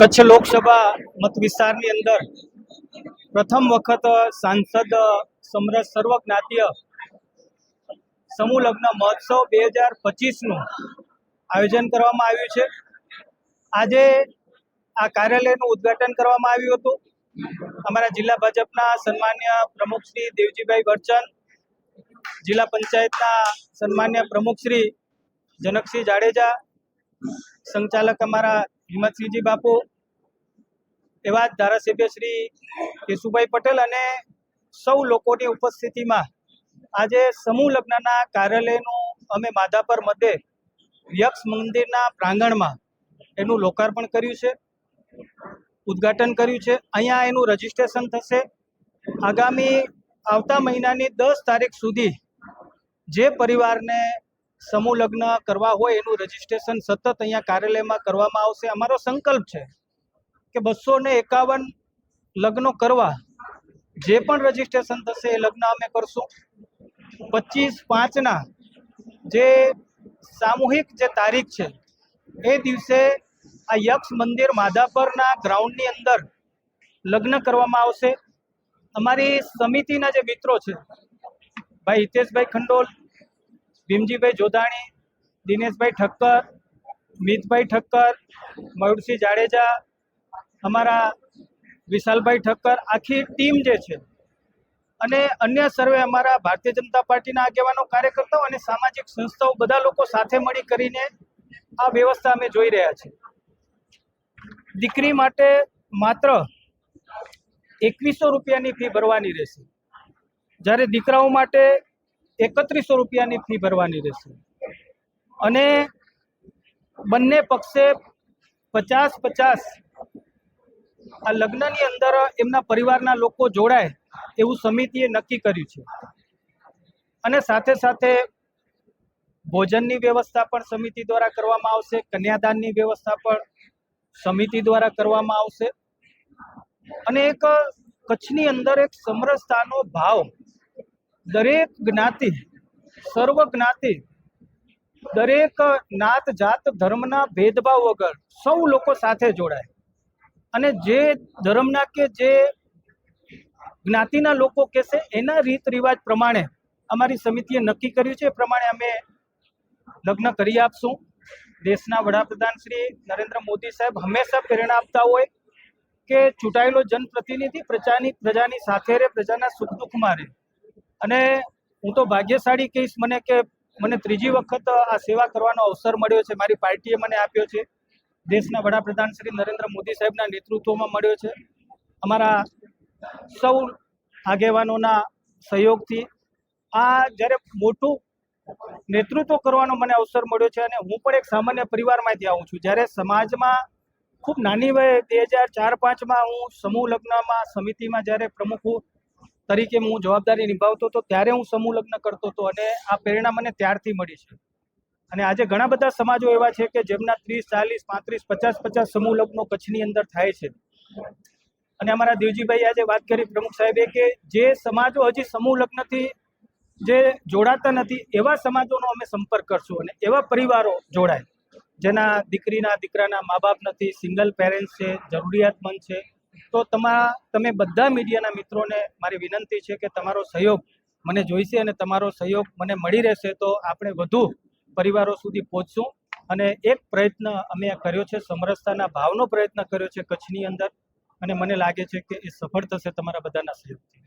કચ્છ લોકસભા મત વિસ્તારની અંદર પ્રથમ વખત સાંસદ સમરસ સર્વજ્ઞાતીય સમૂહ લગ્ન મહોત્સવ બે હજાર પચીસનું આયોજન કરવામાં આવ્યું છે. આજે આ કાર્યાલયનું ઉદ્ઘાટન કરવામાં આવ્યું હતું. અમારા જિલ્લા ભાજપના સન્માન્ય પ્રમુખ શ્રી દેવજીભાઈ બચ્ચન, જિલ્લા પંચાયતના સન્માન્ય પ્રમુખ શ્રી જનકસિંહ જાડેજા, સંચાલક અમારા હિંમતસિંહજી બાપુ, એવા જ ધારાસભ્ય શ્રી કેશુભાઈ પટેલ અને સૌ લોકોની ઉપસ્થિતિમાં આજે સમૂહ લગ્નના કાર્યાલયનું અમે માધાપર મધ્યે યક્ષ મંદિરના પ્રાંગણમાં એનું લોકાર્પણ કર્યું છે, ઉદ્ઘાટન કર્યું છે. અહીંયા એનું રજીસ્ટ્રેશન થશે. આગામી આવતા મહિનાની દસ તારીખ સુધી જે પરિવારને સમૂહ લગ્ન કરવા હોય એનું રજીસ્ટ્રેશન સતત અહીંયા કાર્યાલયમાં કરવામાં આવશે. અમારો સંકલ્પ છે કે બસો ને એકાવન લગ્નો કરવા જે પણ રજીસ્ટ્રેશન થશે એ લગ્ન અમે કરશું. પચીસ પાંચના જે સામૂહિક જે તારીખ છે એ દિવસે આ યક્ષ મંદિર માધાપરના ગ્રાઉન્ડની અંદર લગ્ન કરવામાં આવશે. અમારી સમિતિના જે મિત્રો છે, ભાઈ હિતેશભાઈ ખંડોલ ભીમજીભાઈ જોધાણી, દિનેશભાઈ ઠક્કર, મિતભાઈ ઠક્કર, મયુરસિંહ જાડેજા, અમારા વિશાલભાઈ ઠક્કર, આખી ટીમ જે છે. અને અન્ય સર્વે અમારા ભારતીય જનતા પાર્ટીના આગેવાનો, કાર્યકર્તાઓ અને સામાજિક સંસ્થાઓ બધા લોકો સાથે મળી કરીને આ વ્યવસ્થા અમે જોઈ રહ્યા છીએ. દીકરી માટે માત્ર એકવીસો રૂપિયાની ફી ભરવાની રહેશે. જ્યારે દીકરાઓ માટે એકત્રીસો રૂપિયાની ફી ભરવાની રહેશે. અને બંને પક્ષે પચાસ પચાસ આ લગ્નની અંદર એમના પરિવારના લોકો જોડાય એવું સમિતિએ નક્કી કર્યું છે. અને સાથે સાથે ભોજનની વ્યવસ્થા પણ સમિતિ દ્વારા કરવામાં આવશે, કન્યાદાનની વ્યવસ્થા પણ સમિતિ દ્વારા કરવામાં આવશે. અને એક કચ્છની અંદર એક સમરસતાનો ભાવ દરેક જ્ઞાતિ, સર્વ જ્ઞાતિ, દરેક નાત જાત ધર્મના ભેદભાવ વગર સૌ લોકો સાથે જોડાય. અને જે ધર્મના કે જે જ્ઞાતિના લોકો કહેશે એના રીત રિવાજ પ્રમાણે અમારી સમિતિએ નક્કી કર્યું છે. એ પ્રમાણે અમે લગ્ન કરી આપશું. દેશના વડાપ્રધાન શ્રી નરેન્દ્ર મોદી સાહેબ હંમેશા પ્રેરણા આપતા હોય કે ચૂંટાયેલો જનપ્રતિનિધિ પ્રજાની પ્રજાની સાથે રહે, પ્રજાના સુખ દુઃખમાં રહે. અને હું તો ભાગ્યશાળી કહીશ મને કે મને ત્રીજી વખત આ સેવા કરવાનો અવસર મળ્યો છે. મારી પાર્ટીએ મને આપ્યો છે. દેશના વડાપ્રધાન શ્રી નરેન્દ્ર મોદી સાહેબના નેતૃત્વમાં મળ્યો છે. અમારા સૌ આગેવાનોના સહયોગથી આ જ્યારે મોટું નેતૃત્વ કરવાનો મને અવસર મળ્યો છે અને હું પણ એક સામાન્ય પરિવારમાંથી આવું છું. જ્યારે સમાજમાં ખૂબ નાની વયે બે હજાર ચાર પાંચમાં હું સમૂહ લગ્નમાં સમિતિમાં જ્યારે પ્રમુખ તરીકે હું જવાબદારી નિભાવતો હતો, ત્યારે હું સમૂહ લગ્ન કરતો હતો અને આ પ્રેરણા મને ત્યારથી મળી છે. અને આજે ઘણા બધા સમાજો એવા છે કે જેમના ત્રીસ, ચાલીસ, પાંત્રીસ, પચાસ પચાસ સમૂહ લગ્નો કચ્છની અંદર થાય છે. અને અમારા દેવજીભાઈ આજે વાત કરી, પ્રમુખ સાહેબે, કે જે સમાજો હજી સમૂહ લગ્નથી જે જોડાતા નથી, એવા સમાજોનો અમે સંપર્ક કરશું અને એવા પરિવારો જોડાય, જેના દીકરીના, દીકરાના મા બાપ નથી, સિંગલ પેરેન્ટ્સ છે, જરૂરિયાતમંદ છે તો તમારા તમે બધા મીડિયાના મિત્રોને મારી વિનંતી છે કે તમારો સહયોગ મને જોઈશે અને તમારો સહયોગ મને મળી રહેશે, તો આપણે વધુ પરિવારો સુધી પહોંચશું. અને એક પ્રયત્ન અમે કર્યો છે, સમરસતાના ભાવનો પ્રયત્ન કર્યો છે કચ્છની અંદર. અને મને લાગે છે કે એ સફળ થશે તમારા બધાના સહયોગથી.